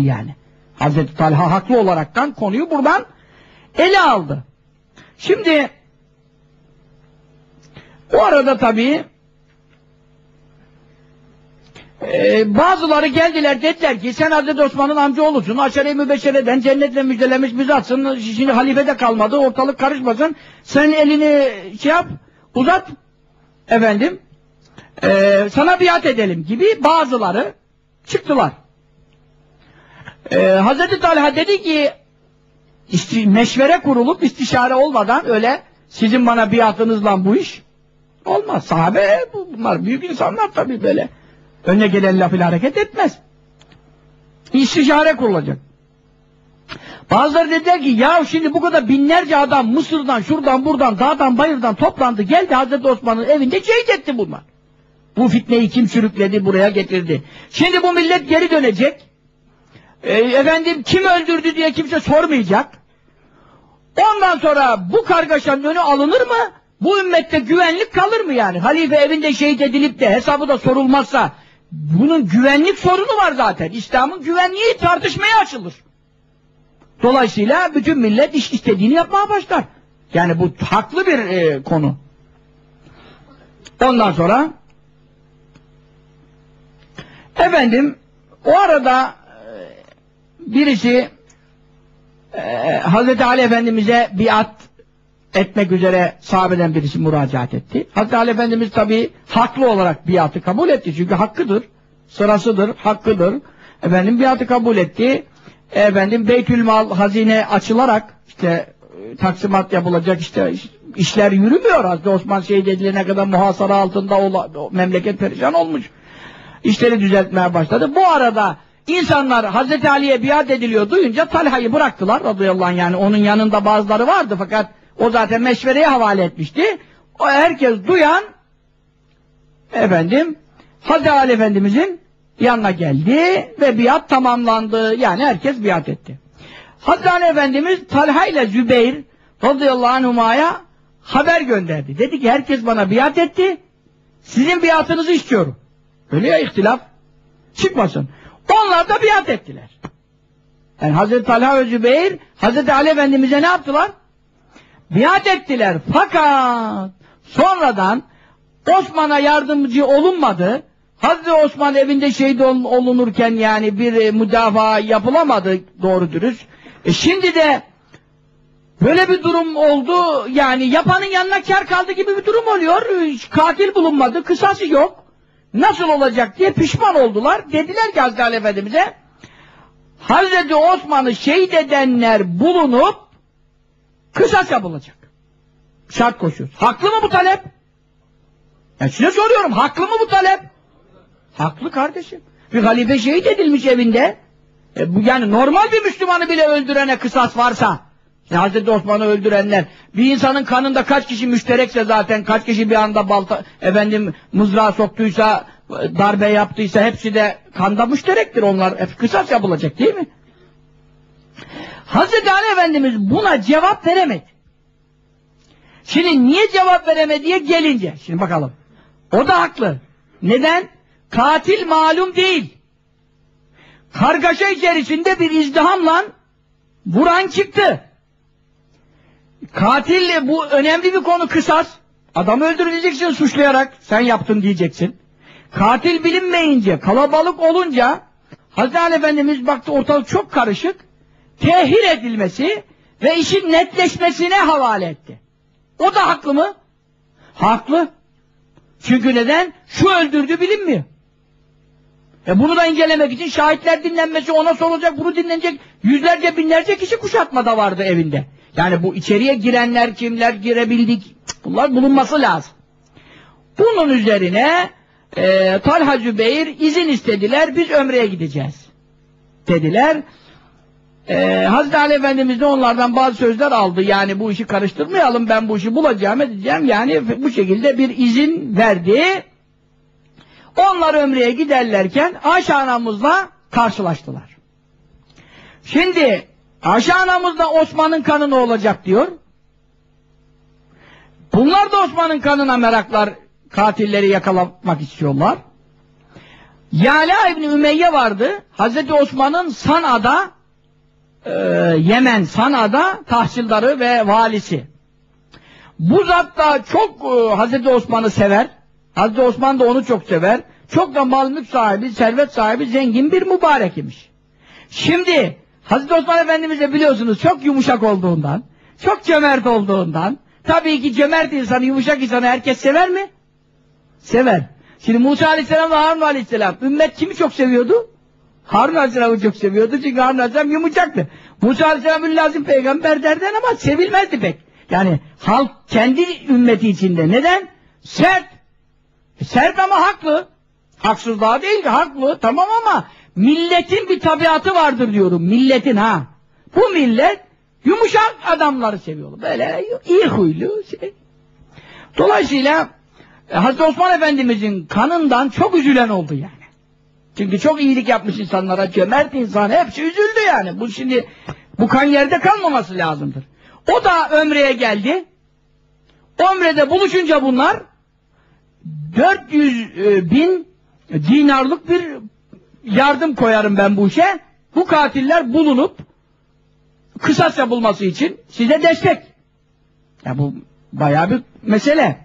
yani. Hazreti Talha haklı olaraktan konuyu buradan ele aldı. Şimdi o arada tabii ee, bazıları geldiler dediler ki sen Hazreti Osman'ın amca olursun. Aşere-i Mübeşşere'den cennetle müjdelemiş bizi atsın. Şimdi halife de kalmadı. Ortalık karışmasın. Sen elini şey yap uzat efendim e, sana biat edelim gibi bazıları çıktılar. E, Hazreti Talha dedi ki isti, meşvere kurulup istişare olmadan öyle sizin bana biatınızla bu iş olmaz. Sahabe bunlar büyük insanlar tabii böyle. Önüne gelen laf ile hareket etmez. İstişare kurulacak. Bazıları dediler ki ya şimdi bu kadar binlerce adam Mısır'dan, şuradan, buradan, dağdan, bayırdan toplandı. Geldi Hazreti Osman'ın evinde şehit etti bunlar. Bu fitneyi kim sürükledi, buraya getirdi. Şimdi bu millet geri dönecek. E, efendim kim öldürdü diye kimse sormayacak. Ondan sonra bu kargaşanın önü alınır mı? Bu ümmette güvenlik kalır mı yani? Halife evinde şehit edilip de hesabı da sorulmazsa bunun güvenlik sorunu var zaten. İslam'ın güvenliği tartışmaya açılır. Dolayısıyla bütün millet iş istediğini yapmaya başlar. Yani bu haklı bir e, konu. Ondan sonra efendim o arada birisi e, Hazreti Ali Efendimiz'e biat etmek üzere sahabeden birisi müracaat etti. Hazreti Ali Efendimiz tabi haklı olarak biatı kabul etti. Çünkü hakkıdır, sırasıdır, hakkıdır. Efendim biatı kabul etti. Efendim Beytülmal hazine açılarak işte e, taksimat yapılacak işte işler yürümüyor. Hazreti Osman şehit edilene kadar muhasara altında ola, memleket perişan olmuş. İşleri düzeltmeye başladı. Bu arada insanlar Hazreti Ali'ye biat ediliyor duyunca Talha'yı bıraktılar radıyallahu anh yani onun yanında bazıları vardı fakat o zaten meşvereye havale etmişti. O herkes duyan efendim Hazreti Ali Efendimizin yanına geldi ve biat tamamlandı. Yani herkes biat etti. Hazreti Ali Efendimiz Talha ile Zübeyir radıyallahu anhuma'ya haber gönderdi. Dedi ki herkes bana biat etti. Sizin biatınızı istiyorum. Öyle ya ihtilaf. Çıkmasın. Onlar da biat ettiler. Yani Hazreti Talha ve Zübeyir Hazreti Ali Efendimiz'e ne yaptılar? biat ettiler. Fakat sonradan Osman'a yardımcı olunmadı. Hazreti Osman evinde şehit olunurken yani bir e, müdafaa yapılamadı doğru dürüst. E şimdi de böyle bir durum oldu yani yapanın yanına kar kaldı gibi bir durum oluyor. Katil bulunmadı, kısası yok. Nasıl olacak diye pişman oldular. Dediler ki Hazreti Ali Efendimiz'e Hazreti Osman'ı şehit edenler bulunup Kısas yapılacak. Şart koşuyoruz. Haklı mı bu talep? Ben size soruyorum. Haklı mı bu talep? Haklı kardeşim. Bir halife şehit edilmiş evinde. E bu yani normal bir Müslümanı bile öldürene kısas varsa işte Hazreti Osman'ı öldürenler bir insanın kanında kaç kişi müşterekse zaten kaç kişi bir anda balta efendim mızrağı soktuysa darbe yaptıysa hepsi de kanda müşterektir onlar. Hep kısas yapılacak değil mi? Hazreti Ali Efendimiz buna cevap veremedi. Şimdi niye cevap veremediye gelince, şimdi bakalım. O da haklı. Neden? Katil malum değil. Kargaşa içerisinde bir izdihamla vuran çıktı. Katil bu önemli bir konu kısas. Adamı öldürüleceksin suçlayarak. Sen yaptın diyeceksin. Katil bilinmeyince, kalabalık olunca Hazreti Efendimiz baktı ortalık çok karışık tehir edilmesi ve işin netleşmesine havale etti. O da haklı mı? Haklı. Çünkü neden? Şu öldürdü bilinmiyor. E bunu da incelemek için şahitler dinlenmesi ona sorulacak, bunu dinlenecek yüzlerce binlerce kişi kuşatmada vardı evinde. Yani bu içeriye girenler kimler girebildik bunlar bulunması lazım. Bunun üzerine e, Talha Zübeyir izin istediler biz ömreye gideceğiz dediler. Ee, Hazreti Ali Efendimiz de onlardan bazı sözler aldı. Yani bu işi karıştırmayalım, ben bu işi bulacağım, edeceğim. Yani bu şekilde bir izin verdi. Onlar ömreye giderlerken Ayşe anamızla karşılaştılar. Şimdi Ayşe anamız da Osman'ın kanı ne olacak diyor. Bunlar da Osman'ın kanına meraklar, katilleri yakalamak istiyorlar. Yala İbni Ümeyye vardı. Hazreti Osman'ın Sana'da e, Yemen Sana'da tahsildarı ve valisi. Bu zat da çok e, Hazreti Osman'ı sever. Hazreti Osman da onu çok sever. Çok da mal mülk sahibi, servet sahibi, zengin bir mübarek imiş. Şimdi Hazreti Osman Efendimiz de biliyorsunuz çok yumuşak olduğundan, çok cömert olduğundan, tabii ki cömert insanı, yumuşak insanı herkes sever mi? Sever. Şimdi Musa Aleyhisselam ve Harun Aleyhisselam, ümmet kimi çok seviyordu? Harun Aleyhisselam'ı çok seviyordu çünkü Harun Aleyhisselam yumuşaktı. Musa Aleyhisselam lazım peygamber derden ama sevilmezdi pek. Yani halk kendi ümmeti içinde. Neden? Sert. E, sert ama haklı. Haksızlığa değil ki haklı tamam ama milletin bir tabiatı vardır diyorum. Milletin ha. Bu millet yumuşak adamları seviyor. Böyle iyi huylu şey. Dolayısıyla e, Hazreti Osman Efendimizin kanından çok üzülen oldu yani. Çünkü çok iyilik yapmış insanlara, cömert insan, hepsi üzüldü yani. Bu şimdi, bu kan yerde kalmaması lazımdır. O da ömreye geldi. Ömrede buluşunca bunlar 400 e, bin dinarlık bir yardım koyarım ben bu işe. Bu katiller bulunup kısas yapılması için size destek. Ya bu bayağı bir mesele.